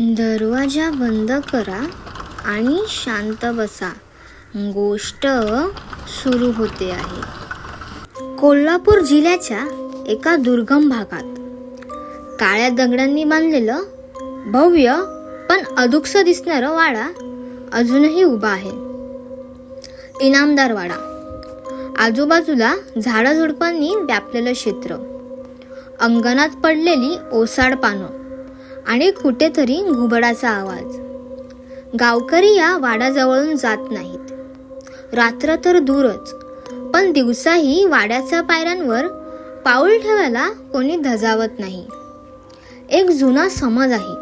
दरवाजा बंद करा आणि शांत बसा. गोष्ट सुरू होते आहे. कोल्हापूर जिल्ह्याच्या एका दुर्गम भागात. काळ्या दगडांनी बांधलेलं भव्य पण अदुक्स दिसणारं वाडा अजूनही उभा आहे. इनामदार वाडा. आजूबाजूला झाडाझुडपांनी व्यापलेलं क्षेत्र. अंगणात पडलेली ओसाड पानं. आणि कुठेतरी घुबडाचा आवाज. गावकरी या वाड्याजवळून जात नाहीत. रात्र तर दूरच पण दिवसाही वाड्याच्या पायऱ्यांवर पाऊल ठेवायला कोणी धजावत नाही. एक जुना समज आहे.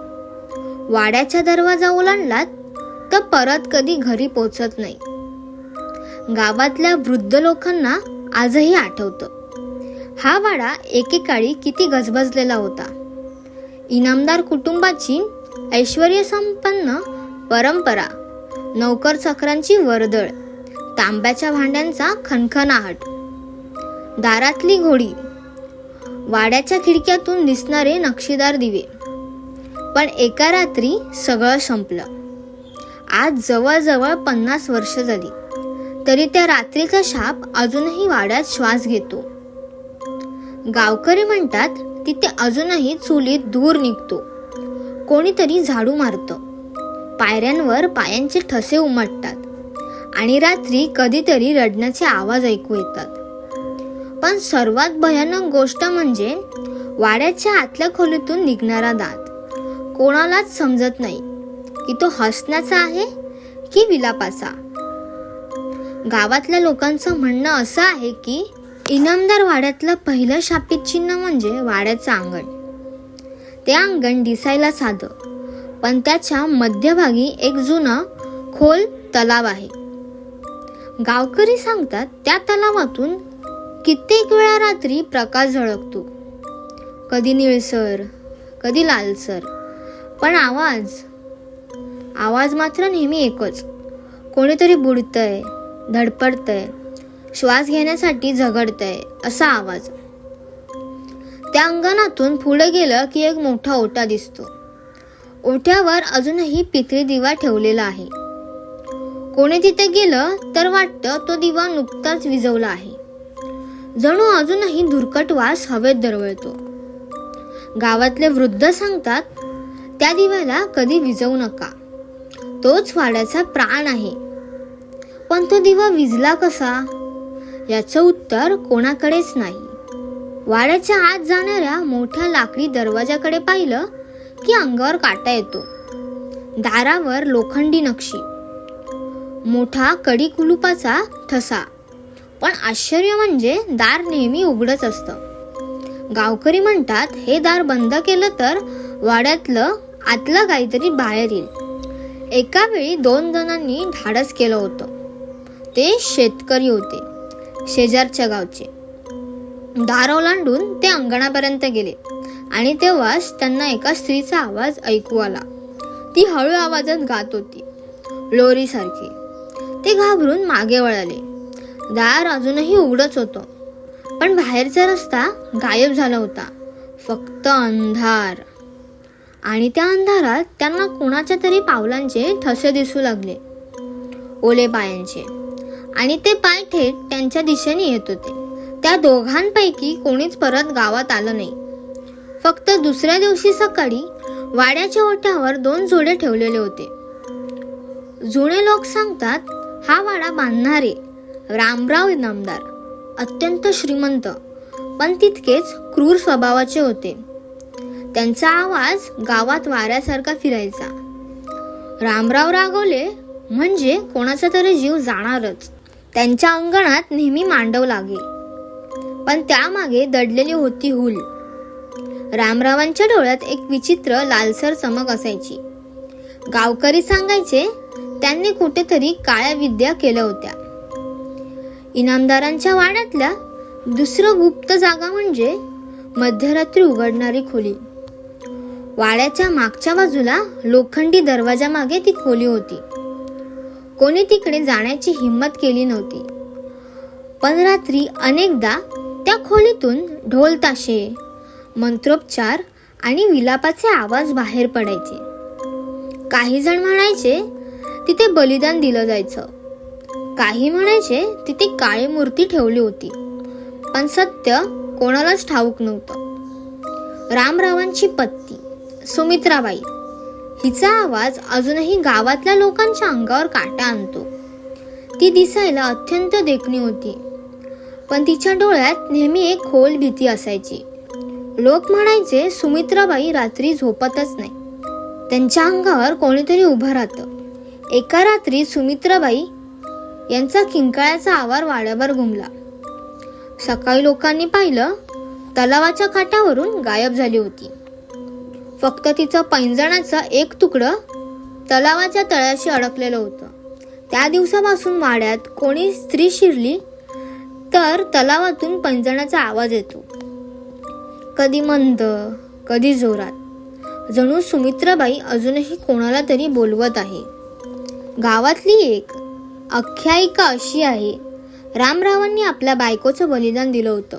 वाड्याचा दरवाजा ओलांडलात तर परत कधी घरी पोचत नाही. गावातल्या वृद्ध लोकांना आजही आठवतं. हा वाडा एकेकाळी किती गजबजलेला होता. इनामदार कुटुंबाची ऐश्वर्यसंपन्न परंपरा नौकर चक्रांची वर्दळ तांब्याच्या भांड्यांचा खणखणाहट दारातली घोडी वाड्याच्या खिडक्यातून दिसणारे नक्षीदार दिवे. पण एका रात्री सगळं संपलं. आज जवळजवळ पन्नास वर्ष झाली तरी त्या रात्रीचा शाप अजूनही वाड्यात श्वास घेतो. गावकरी म्हणतात तिथे अजूनही चुलीत धूर निघतो. कोणीतरी झाडू मारतं. पायऱ्यांवर पायांचे ठसे उमटतात आणि रात्री कधीतरी रडण्याचे आवाज ऐकू येतात. पण सर्वात भयानक गोष्ट म्हणजे वाड्याच्या आतल्या खोलीतून निघणारा दात. कोणालाच समजत नाही की तो हसण्याचा आहे की विलापाचा. गावातल्या लोकांचं म्हणणं असं आहे की इनामदार वाड्यातलं पहिलं शापित चिन्ह म्हणजे वाड्याचं अंगण. ते अंगण दिसायला साधं पण त्याच्या मध्यभागी एक जुना खोल तलाव आहे. गावकरी सांगतात त्या तलावातून कित्येक वेळा रात्री प्रकाश झळकतो. कधी निळसर कधी लालसर पण आवाज आवाज मात्र नेहमी एकच. कोणीतरी बुडतंय धडपडतंय श्वास घेण्यासाठी झगडतंय असा आवाज. त्या अंगणातून पुढे गेलं की एक मोठा ओटा दिसतो. ओठ्यावर अजूनही पितळी दिवा ठेवलेला आहे. कोणी तिथे गेलं तर वाटतं तो दिवा नुकताच विजवला आहे. जणू अजूनही धुरकट वास हवेत दरवळतो. गावातले वृद्ध सांगतात त्या दिव्याला कधी विजवू नका. तोच वाड्याचा प्राण आहे. पण तो दिवा विजला कसा? याचं उत्तर कोणाकडेच नाही. वाड्याच्या आत जाणाऱ्या मोठ्या लाकडी दरवाजाकडे पाहिलं की अंगावर काटा येतो. दारावर लोखंडी नक्षी. मोठा कडी कुलुपाचा ठसा. पण आश्चर्य म्हणजे दार नेहमी उघडच असतं. गावकरी म्हणतात हे दार बंद केलं तर वाड्यातलं आतलं काहीतरी बाहेर येईल. एका वेळी दोन जणांनी धाडस केलं होतं. ते शेतकरी होते. शेजारच्या गावचे. दार ओलांडून ते अंगणापर्यंत गेले आणि तेव्हाच त्यांना एका स्त्रीचा आवाज ऐकू आला. ती हळू आवाजात गात होती. लोरीसारखी. ते घाबरून मागे वळाले. दार अजूनही उघडच होतं. पण बाहेरचा रस्ता गायब झाला होता. फक्त अंधार. आणि त्या अंधारात त्यांना कुणाच्या तरी पावलांचे ठसे दिसू लागले. ओले पायांचे. आणि ते पाय थेट त्यांच्या दिशेने येत होते. त्या दोघांपैकी कोणीच परत गावात आलं नाही. फक्त दुसऱ्या दिवशी सकाळी वाड्याच्या ओट्यावर दोन जोडे ठेवलेले होते. जुने लोक सांगतात हा वाडा बांधणारे रामराव इनामदार अत्यंत श्रीमंत पण तितकेच क्रूर स्वभावाचे होते. त्यांचा आवाज गावात वाऱ्यासारखा फिरायचा. रामराव रागवले म्हणजे कोणाचा तरी जीव जाणारच. त्यांच्या अंगणात नेहमी मांडव लागे पण त्यामागे दडलेली होती हुल. रामरावांच्या डोळ्यात एक विचित्र लालसर चमक असायची. गावकरी सांगायचे त्यांनी कुठेतरी काळ्या विद्या केल्या होत्या. इनामदारांच्या वाड्यातल्या दुसरं गुप्त जागा म्हणजे मध्यरात्री उघडणारी खोली. वाड्याच्या मागच्या बाजूला लोखंडी दरवाजा मागे ती खोली होती. कोणी तिकडे जाण्याची हिंमत केली नव्हती. पण रात्री अनेकदा त्या खोलीतून ढोल ताशे मंत्रोपचार आणि विलापाचे आवाज बाहेर पडायचे. काही जण म्हणायचे तिथे बलिदान दिलं जायचं. काही म्हणायचे तिथे काळी मूर्ती ठेवली होती. पण सत्य कोणालाच ठाऊक नव्हतं. रामरावांची पत्नी सुमित्राबाई हिचा आवाज अजूनही गावातल्या लोकांच्या अंगावर काटा आणतो. ती दिसायला अत्यंत देखणी होती. पण तिच्या डोळ्यात नेहमी एक खोल भीती असायची. लोक म्हणायचे सुमित्राबाई रात्री झोपतच नाही. त्यांच्या अंगावर कोणीतरी उभं राहतं. एका रात्री सुमित्राबाई यांचा किंकाळ्याचा आवार वाड्यावर घुमला. सकाळी लोकांनी पाहिलं तलावाच्या काठावरून गायब झाली होती. फक्त तिचं पैंजणाचं एक तुकडं तलावाच्या तळ्याशी अडकलेलं होतं. त्या दिवसापासून वाड्यात कोणी स्त्री शिरली तर तलावातून पैंजणाचा आवाज येतो. कधी मंद कधी जोरात. जणू सुमित्राबाई अजूनही कोणाला तरी बोलवत आहे. गावातली एक आख्यायिका अशी आहे रामरावांनी आपल्या बायकोचं बलिदान दिलं होतं.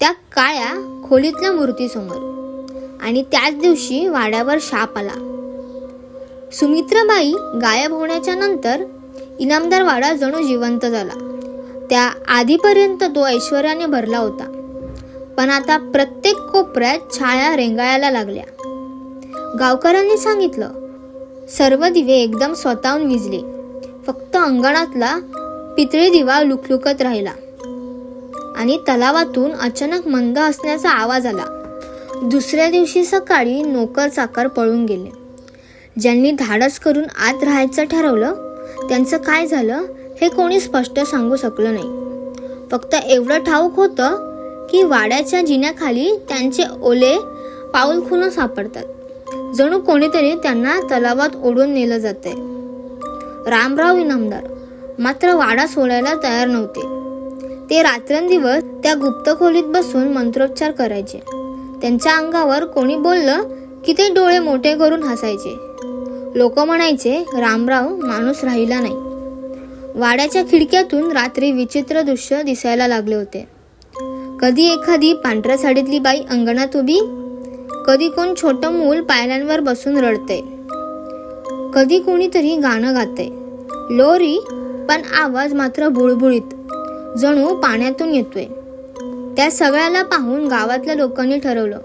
त्या काळ्या खोलीतल्या मूर्तीसमोर. आणि त्याच दिवशी वाड्यावर शाप आला. सुमित्राबाई गायब होण्याच्या नंतर इनामदार वाडा जणू जिवंत झाला. त्या आधीपर्यंत तो ऐश्वर्याने भरला होता. पण आता प्रत्येक कोपऱ्यात छाया रेंगाळायला लागल्या. गावकऱ्यांनी सांगितलं सर्व दिवे एकदम स्वतःहून विजले. फक्त अंगणातला पितळी दिवा लुकलुकत राहिला. आणि तलावातून अचानक मंद असण्याचा आवाज आला. दुसऱ्या दिवशी सकाळी नोकर चाकर पळून गेले. ज्यांनी धाडस करून आत राहायचं ठरवलं त्यांचं काय झालं हे कोणी स्पष्ट सांगू शकलं नाही. फक्त एवढं ठाऊक होतं की वाड्याच्या जिन्याखाली त्यांचे ओले पाऊल खुणं सापडतात. जणू कोणीतरी त्यांना तलावात ओढून नेलं जाते रामराव इनामदार मात्र वाडा सोडायला तयार नव्हते. ते रात्रंदिवस त्या गुप्त खोलीत बसून मंत्रोच्चार करायचे. त्यांच्या अंगावर कोणी बोललं की ते डोळे मोठे करून हसायचे. लोक म्हणायचे रामराव माणूस राहिला नाही. वाड्याच्या खिडक्यातून रात्री विचित्र दृश्य दिसायला लागले होते. कधी एखादी पांढऱ्या साडीतली बाई अंगणात उभी कधी कोण छोटं मूल पायऱ्यांवर बसून रडते कधी कोणीतरी गाणं गाते. लोरी पण आवाज मात्र बुळबुळीत जणू पाण्यातून येतोय. त्या सगळ्याला पाहून गावातल्या लोकांनी ठरवलं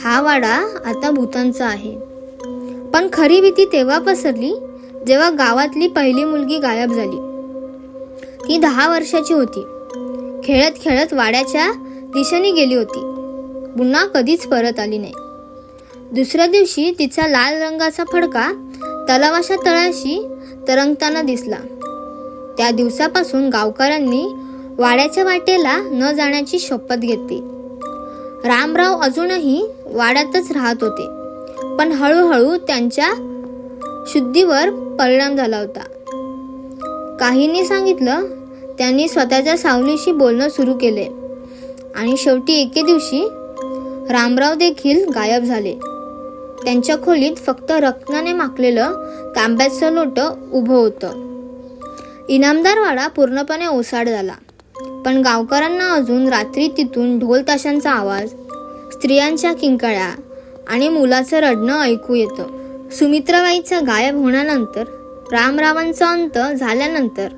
हा वाडा आता भूतांचा आहे. पण खरी भीती तेव्हा पसरली जेव्हा गावातली पहिली मुलगी गायब झाली. ती दहा वर्षाची होती. खेळत खेळत वाड्याच्या दिशेने गेली होती. पुन्हा कधीच परत आली नाही. दुसऱ्या दिवशी तिचा लाल रंगाचा फडका तलावाच्या तळाशी तरंगताना दिसला. त्या दिवसापासून गावकऱ्यांनी वाड्याच्या वाटेला न जाण्याची शपथ घेतली. रामराव अजूनही वाड्यातच राहत होते. पण हळूहळू त्यांच्या शुद्धीवर परिणाम झाला होता. काहींनी सांगितलं त्यांनी स्वतःच्या सावलीशी बोलणं सुरू केले. आणि शेवटी एके दिवशी रामराव देखील गायब झाले. त्यांच्या खोलीत फक्त रक्ताने माखलेलं तांब्याचं लोट उभं होतं. इनामदारवाडा पूर्णपणे ओसाड झाला. पण गावकऱ्यांना अजून रात्री तिथून ढोल ताशांचा आवाज स्त्रियांच्या किंकाळ्या आणि मुलाचं रडणं ऐकू येतं. सुमित्राबाईचा गायब होण्यानंतर रामरावांचा अंत झाल्यानंतर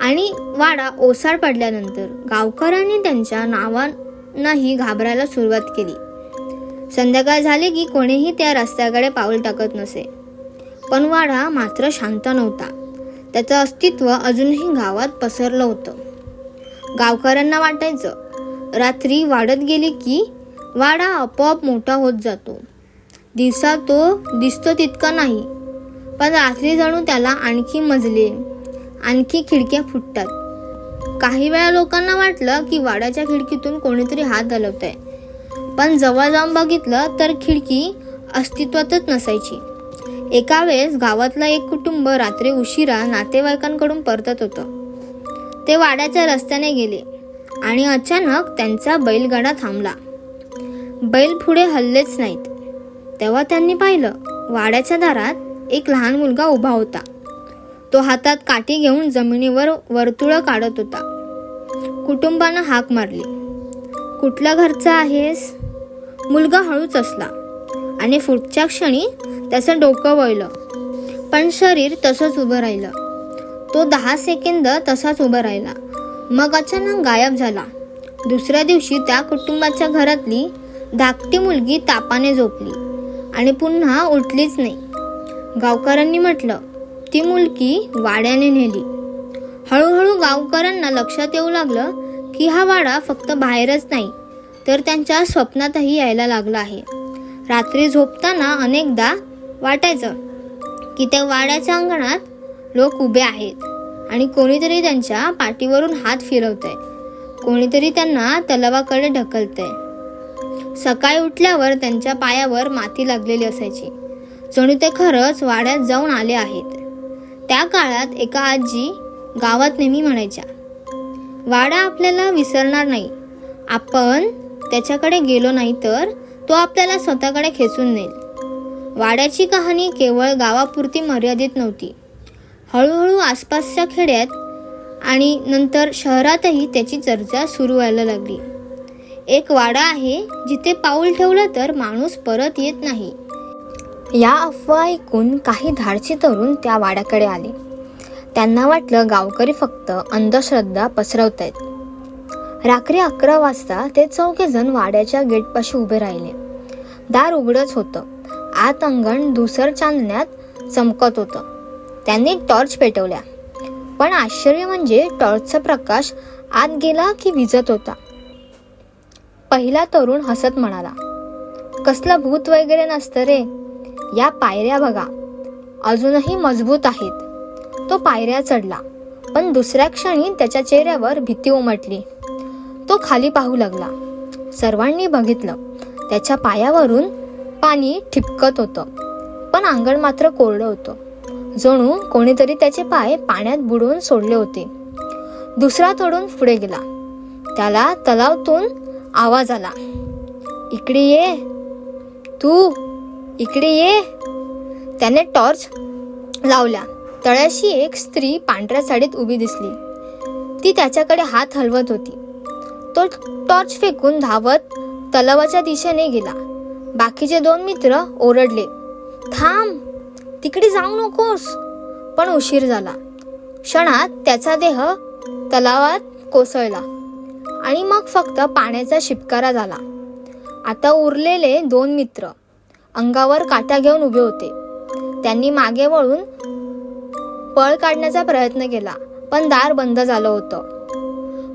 आणि वाडा ओसाड पडल्यानंतर गावकऱ्यांनी त्यांच्या नावांनाही घाबरायला सुरुवात केली. संध्याकाळ झाली की कोणीही त्या रस्त्याकडे पाऊल टाकत नसे. पण वाडा मात्र शांत नव्हता. त्याचं अस्तित्व अजूनही गावात पसरलं होतं. गावकऱ्यांना वाटायचं. रात्री वाढत गेली की वाडा आपोआप मोठा होत जातो. दिवसा तो दिसतो तितका नाही पण रात्री जणू त्याला आणखी मजले आणखी खिडक्या फुटतात. काही वेळा लोकांना वाटलं की वाड्याच्या खिडकीतून कोणीतरी हात हलवत आहे पण जवळ जाऊन बघितलं तर खिडकी अस्तित्वातच नसायची. एका वेळेस गावातलं एक कुटुंब रात्री उशिरा नातेवाईकांकडून परतत होतं. ते वाड्याच्या रस्त्याने गेले आणि अचानक त्यांचा बैलगाडा थांबला. बैल पुढे हल्लेच नाहीत. तेव्हा त्यांनी पाहिलं वाड्याच्या दारात एक लहान मुलगा उभा होता. तो हातात काठी घेऊन जमिनीवर वर्तुळं काढत होता. कुटुंबानं हाक मारली. कुठल्या घरचा आहेस? मुलगा हळूच असला आणि पुढच्या क्षणी त्याचं डोकं वळलं. पण शरीर तसंच उभं राहिलं. तो दहा सेकंद तसाच उभा राहिला. मग अचानक गायब झाला. दुसऱ्या दिवशी त्या कुटुंबाच्या घरातली धाकटी मुलगी तापाने झोपली आणि पुन्हा उठलीच नाही. गावकऱ्यांनी म्हटलं ती मुलगी वाड्याने नेली. हळूहळू गावकऱ्यांना लक्षात येऊ लागलं की हा वाडा फक्त बाहेरच नाही तर त्यांच्या स्वप्नातही यायला लागला आहे. रात्री झोपताना अनेकदा वाटायचं की त्या वाड्याच्या अंगणात लोक उभे आहेत आणि कोणीतरी त्यांच्या पाठीवरून हात फिरवतंय. कोणीतरी त्यांना तलावाकडे ढकलतंय. सकाळी उठल्यावर त्यांच्या पायावर माती लागलेली असायची जणू ते खरंच वाड्यात जाऊन आले आहेत. त्या काळात एका आजी गावात नेहमी म्हणायच्या वाडा आपल्याला विसरणार नाही. आपण त्याच्याकडे गेलो नाही तर तो आपल्याला स्वतःकडे खेचून नेईल. वाड्याची कहाणी केवळ गावापुरती मर्यादित नव्हती हळूहळू आसपासच्या खेड्यात आणि नंतर शहरातही त्याची चर्चा सुरू व्हायला लागली. एक वाडा आहे जिथे पाऊल ठेवलं तर माणूस परत येत नाही. या अफवा ऐकून काही धाडसी तरुण त्या वाड्याकडे आले. त्यांना वाटलं गावकरी फक्त अंधश्रद्धा पसरवत आहेत रात्री अकरा वाजता ते चौघेजण वाड्याच्या गेटपाशी उभे राहिले. दार उघडच होतं. आत अंगण धुसर चांदण्यात चमकत होतं. त्यांनी टॉर्च पेटवल्या. पण आश्चर्य म्हणजे टॉर्चचा प्रकाश आत गेला की विजत होता. पहिला तरुण हसत म्हणाला कसलं भूत वगैरे नसतं रे. या पायऱ्या बघा. अजूनही मजबूत आहेत. तो पायऱ्या चढला पण दुसऱ्या क्षणी त्याच्या चेहऱ्यावर भीती उमटली. तो खाली पाहू लागला. सर्वांनी बघितलं त्याच्या पायावरून पाणी ठिपकत होतं पण अंगण मात्र कोरडं होतं. जणू कोणीतरी त्याचे पाय पाण्यात बुडवून सोडले होते. दुसरा तोडून पुढे गेला. त्याला तलावातून आवाज आला. इकडे ये. तू इकडे ये. त्याने टॉर्च लावल्या तळ्याशी एक स्त्री पांढऱ्या साडीत उभी दिसली. ती त्याच्याकडे हात हलवत होती. तो टॉर्च फेकून धावत तलावाच्या दिशेने गेला. बाकीचे दोन मित्र ओरडले. थांब. तिकडे जाऊ नकोस. पण उशीर झाला. क्षणात त्याचा देह तलावात कोसळला आणि मग फक्त पाण्याचा शिपकारा झाला. आता उरलेले दोन मित्र अंगावर काटा घेऊन उभे होते. त्यांनी मागे वळून पळ काढण्याचा प्रयत्न केला पण दार बंद झालं होतं.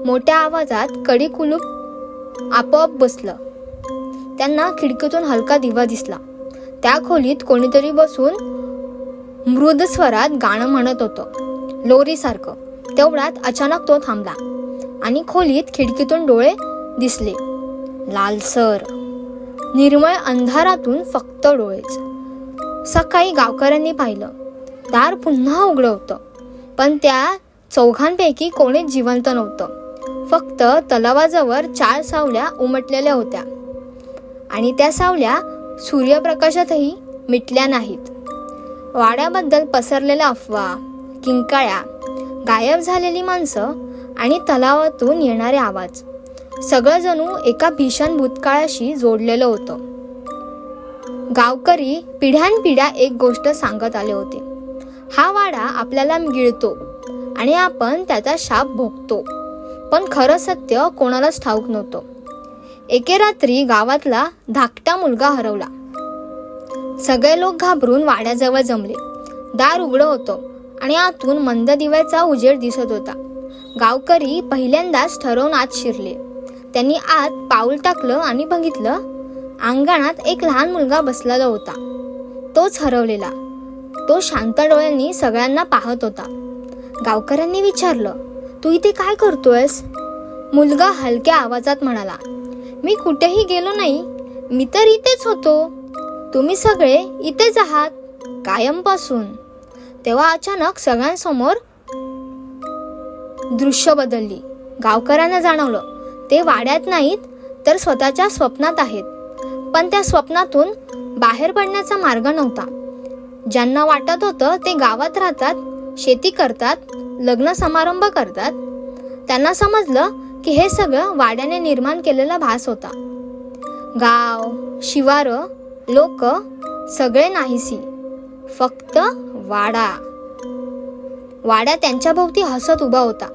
मोठ्या आवाजात कडी कुलूप आपोआप बसलं. त्यांना खिडकीतून हलका दिवा दिसला. त्या खोलीत कोणीतरी बसून मृद स्वरात गाणं म्हणत होतं. लोरीसारखं. तेवढ्यात अचानक तो थांबला आणि खोलीत खिडकीतून डोळे दिसले. लालसर निर्मळ अंधारातून फक्त डोळेच सकाळी गावकऱ्यांनी पाहिलं. दार पुन्हा उघडं होतं. पण त्या चौघांपैकी कोणीच जिवंत नव्हतं. फक्त तलावाजवळ चार सावल्या उमटलेल्या होत्या. आणि त्या सावल्या सूर्यप्रकाशातही मिटल्या नाहीत. वाड्याबद्दल पसरलेल्या अफवा किंकाळ्या गायब झालेली माणसं आणि तलावातून येणारे आवाज. सगळं जणू एका भीषण भूतकाळाशी जोडलेलं होतं. गावकरी पिढ्यानपिढ्या एक गोष्ट सांगत आले होते. हा वाडा आपल्याला गिळतो आणि आपण त्याचा शाप भोगतो. पण खरं सत्य कोणालाच ठाऊक नव्हतं. एके रात्री गावातला धाकटा मुलगा हरवला. सगळे लोक घाबरून वाड्याजवळ जमले. दार उघडं होतं आणि आतून मंद दिव्याचा उजेड दिसत होता. गावकरी पहिल्यांदाच ठरवून आत शिरले. त्यांनी आत पाऊल टाकलं आणि बघितलं अंगणात एक लहान मुलगा बसलेला होता. तोच हरवलेला तो शांत डोळ्यांनी सगळ्यांना पाहत होता. गावकऱ्यांनी विचारलं तू इथे काय करतोयस? मुलगा हलक्या आवाजात म्हणाला मी कुठेही गेलो नाही. मी तर इथेच होतो. तुम्ही सगळे इथेच आहात कायमपासून. तेव्हा अचानक सगळ्यांसमोर दृश्य बदलली. गावकऱ्यांना जाणवलं ते वाड्यात नाहीत तर स्वतःच्या स्वप्नात आहेत. पण त्या स्वप्नातून बाहेर पडण्याचा मार्ग नव्हता. ज्यांना वाटत होतं ते गावात राहतात शेती करतात लग्न समारंभ करतात. त्यांना समजलं की हे सगळं वाड्याने निर्माण केलेला भास होता. गाव शिवारं लोक सगळे नाहीसी. फक्त वाडा. वाडा त्यांच्या भोवती हसत उभा होता.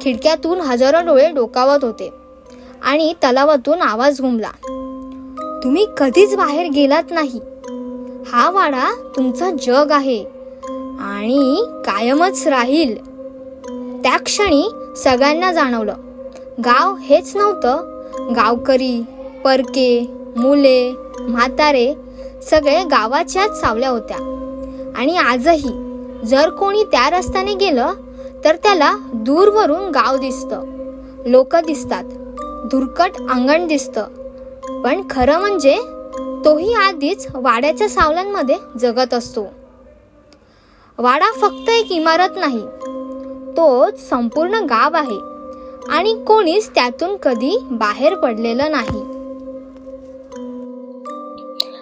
खिडक्यातून हजारो डोळे डोकावत होते आणि तलावातून आवाज घुमला. तुम्ही कधीच बाहेर गेलात नाही. हा वाडा तुमचा जग आहे आणि कायमच राहील. त्या क्षणी सगळ्यांना जाणवलं. गाव हेच नव्हतं. गावकरी परके मुले म्हातारे सगळे गावाच्याच सावल्या होत्या. आणि आजही जर कोणी त्या रस्त्याने गेलं तर त्याला दूरवरून गाव दिसतं. लोक दिसतात. धुरकट अंगण दिसतं. पण खरं म्हणजे तोही आधीच वाड्याच्या सावल्यांमध्ये जगत असतो. वाडा फक्त एक इमारत नाही तो संपूर्ण गाव आहे. आणि कोणीच त्यातून कधी बाहेर पडलेलं नाही.